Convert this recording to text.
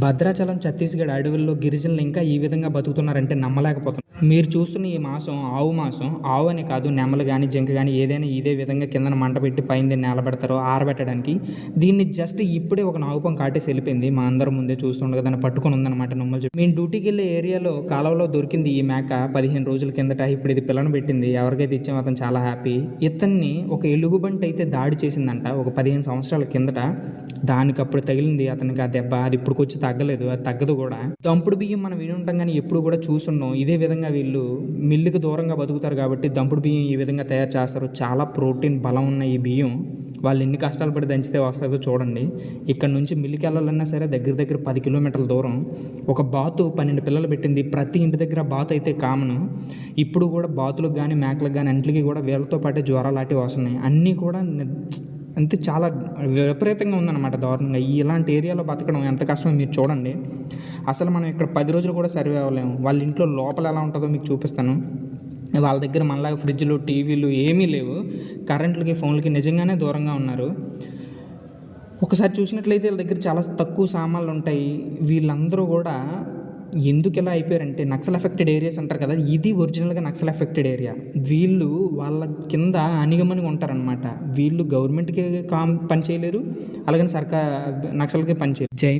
భద్రాచలం ఛత్తీస్గఢ్ అడవుల్లో గిరిజనులు ఇంకా ఈ విధంగా బతుకుతున్నారంటే నమ్మలేకపోతున్నారు మీరు చూస్తున్న ఈ మాసం ఆవు మాసం ఆవు అని కాదు నెమలు కానీ జింక కానీ ఏదైనా ఇదే విధంగా కిందన మంట పెట్టి పైన నిలబెడతారో ఆరబెట్టడానికి దీన్ని జస్ట్ ఇప్పుడే ఒక నాగుపం కాటేసి వెళ్ళిపోయింది. మా అందరం ముందే చూస్తుండగా దాన్ని పట్టుకుని ఉందన్నమాట నమ్మలు చెప్పి. మేము డ్యూటీకి వెళ్ళే ఏరియాలో కాలంలో దొరికింది ఈ మేక పదిహేను రోజుల కిందట. ఇప్పుడు ఇది పిల్లను పెట్టింది. ఎవరికైతే ఇచ్చామో అతను చాలా హ్యాపీ. ఇతన్ని ఒక ఎలుగుబంటి అయితే దాడి చేసిందంట ఒక పదిహేను సంవత్సరాల కిందట. దానికి అప్పుడు తగిలింది అతనికి ఆ దెబ్బ. అది ఇప్పుడు వచ్చి తగ్గలేదు అది తగ్గదు కూడా. దంపుడు బియ్యం మనం విని ఉంటాం కానీ ఎప్పుడు కూడా చూసున్నాం ఇదే విధంగా వీళ్ళు మిల్లుకి దూరంగా బతుకుతారు కాబట్టి దంపుడు బియ్యం ఈ విధంగా తయారు చేస్తారు. చాలా ప్రోటీన్ బలం ఉన్న ఈ బియ్యం. వాళ్ళు ఎన్ని కష్టాలు పడి దంచితే వస్తుందో చూడండి. ఇక్కడ నుంచి మిల్లుకి వెళ్ళాలన్నా సరే దగ్గర దగ్గర పది కిలోమీటర్ల దూరం. ఒక బాతు పన్నెండు పిల్లలు పెట్టింది. ప్రతి ఇంటి దగ్గర బాతు అయితే కామను. ఇప్పుడు కూడా బాతులకు కానీ మేకలకు కానీ అంట్లకి కూడా వీళ్ళతో పాటు జ్వరాలు లాంటివి వస్తున్నాయి. అన్నీ కూడా అంతే చాలా విపరీతంగా ఉందన్నమాట దారుణంగా. ఈ ఇలాంటి ఏరియాలో బతకడం ఎంత కష్టమో మీరు చూడండి. అసలు మనం ఇక్కడ పది రోజులు కూడా సర్వే అవ్వలేము. వాళ్ళ ఇంట్లో లోపల ఎలా ఉంటుందో మీకు చూపిస్తాను. వాళ్ళ దగ్గర మనలాగా ఫ్రిడ్జ్లు టీవీలు ఏమీ లేవు. కరెంట్లకి ఫోన్లకి నిజంగానే దూరంగా ఉన్నారు. ఒకసారి చూసినట్లయితే వీళ్ళ దగ్గర చాలా తక్కువ సామాన్లు ఉంటాయి. వీళ్ళందరూ కూడా ఎందుకు ఇలా అయిపోయారంటే నక్సల్ ఎఫెక్టెడ్ ఏరియాస్ అంటారు కదా ఇది ఒరిజినల్గా నక్సల్ ఎఫెక్టెడ్ ఏరియా. వీళ్ళు వాళ్ళ కింద అనిగమని ఉంటారనమాట వీళ్ళు గవర్నమెంట్కి కామ్ పని చేయలేరు అలాగని సర్కార్ నక్సల్కి పని చేయలేరు. జై